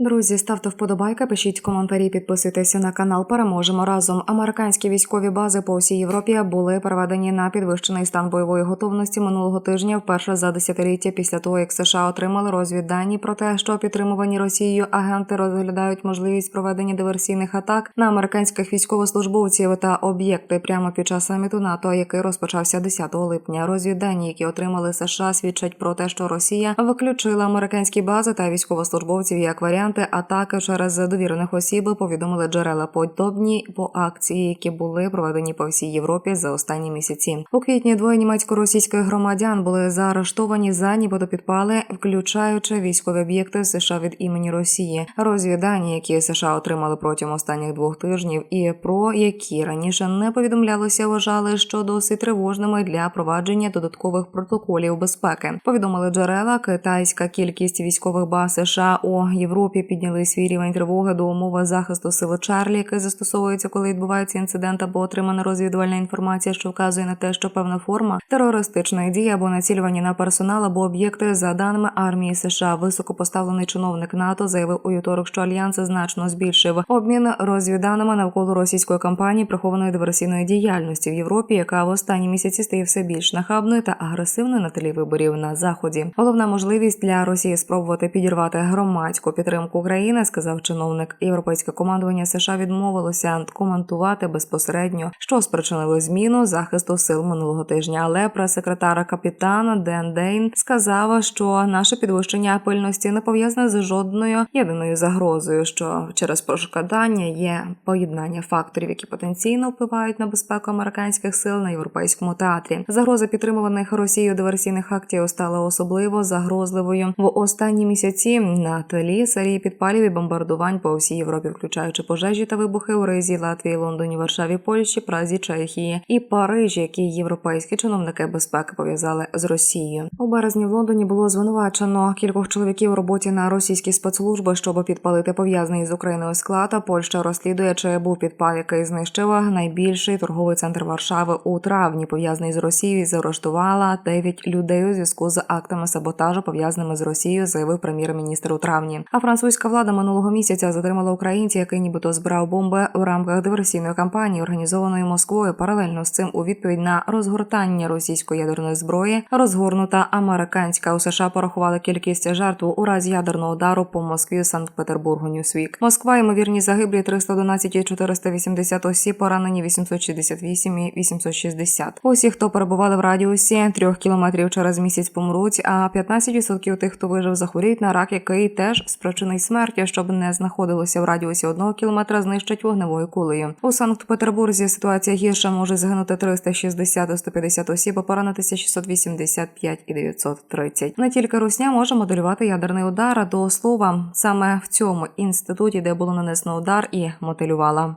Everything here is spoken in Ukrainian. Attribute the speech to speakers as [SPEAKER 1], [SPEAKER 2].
[SPEAKER 1] Друзі, ставте вподобайки, пишіть коментарі, підписуйтеся на канал. Переможемо разом. Американські військові бази по всій Європі були переведені на підвищений стан бойової готовності минулого тижня, вперше за десятиліття після того, як США отримали розвіддані про те, що підтримувані Росією агенти розглядають можливість проведення диверсійних атак на американських військовослужбовців та об'єкти прямо під час саміту НАТО, який розпочався 10 липня. Розвіддані, які отримали США, свідчать про те, що Росія виключила американські бази та військовослужбовців як варіанти атаки через довірених осіб. Повідомили джерела подобні по акції, які були проведені по всій Європі за останні місяці. У квітні двоє німецько-російських громадян були заарештовані за нібито підпали, включаючи військові об'єкти США від імені Росії. Розвідані, які США отримали протягом останніх двох тижнів, і про які раніше не повідомлялося, вважали, що досить тривожними для провадження додаткових протоколів безпеки. Повідомили джерела, китайська кількість військових баз США у Європі підняли свій рівень тривоги до умови захисту сили Чарлі, який застосовується, коли відбувається інцидент або отримана розвідувальна інформація, що вказує на те, що певна форма терористичної дії або націлювані на персонал або об'єкти за даними армії США. Високопоставлений чиновник НАТО заявив у вівторок, що альянс значно збільшив обмін розвідданими навколо російської кампанії прихованої диверсійної діяльності в Європі, яка в останні місяці стає все більш нахабною та агресивною на тлі виборів на заході. Головна можливість для Росії спробувати підірвати громадську підтримку України, сказав чиновник. Європейське командування США відмовилося коментувати безпосередньо, що спричинило зміну захисту сил минулого тижня. Але прес-секретар капітана Ден Дейн сказав, що наше підвищення пильності не пов'язане з жодною єдиною загрозою, що через пошкодання є поєднання факторів, які потенційно впливають на безпеку американських сил на європейському театрі. Загроза підтримуваних Росією диверсійних актів стала особливо загрозливою в останні місяці на тлі серії підпалів і бомбардувань по всій Європі, включаючи пожежі та вибухи у Ризі, Латвії, Лондоні, Варшаві, Польщі, Празі, Чехії і Парижі, які європейські чиновники безпеки пов'язали з Росією. У березні в Лондоні було звинувачено кількох чоловіків у роботі на російські спецслужби, щоб підпалити пов'язаний з Україною склад. А Польща розслідує, чи був підпал, який знищив найбільший торговий центр Варшави у травні, пов'язаний з Росією, і заарештувала 9 людей у зв'язку з актами саботажу, пов'язаними з Росією, заявив прем'єр-міністр у травні. А французька влада минулого місяця затримала українця, який нібито збирав бомби в рамках диверсійної кампанії, організованої Москвою. Паралельно з цим у відповідь на розгортання російської ядерної зброї розгорнута американська у США порахували кількість жертв у разі ядерного удару по Москві, Санкт-Петербургу, Ньюсвік. Москва ймовірні загиблі 311 і 480 осіб, поранені 868 і 860. Усі, хто перебували в радіусі трьох кілометрів через місяць помруть, а 15% тих, хто вижив, захворіють на рак, який теж спричинить смерті, щоб не знаходилося в радіусі одного кілометра, знищать вогневою кулею. У Санкт-Петербурзі ситуація гірша може загинути 360-150 осіб, а поранитися 685 і 930. Не тільки Русня може моделювати ядерний удар. До слова, саме в цьому інституті, де було нанесено удар, і моделювала.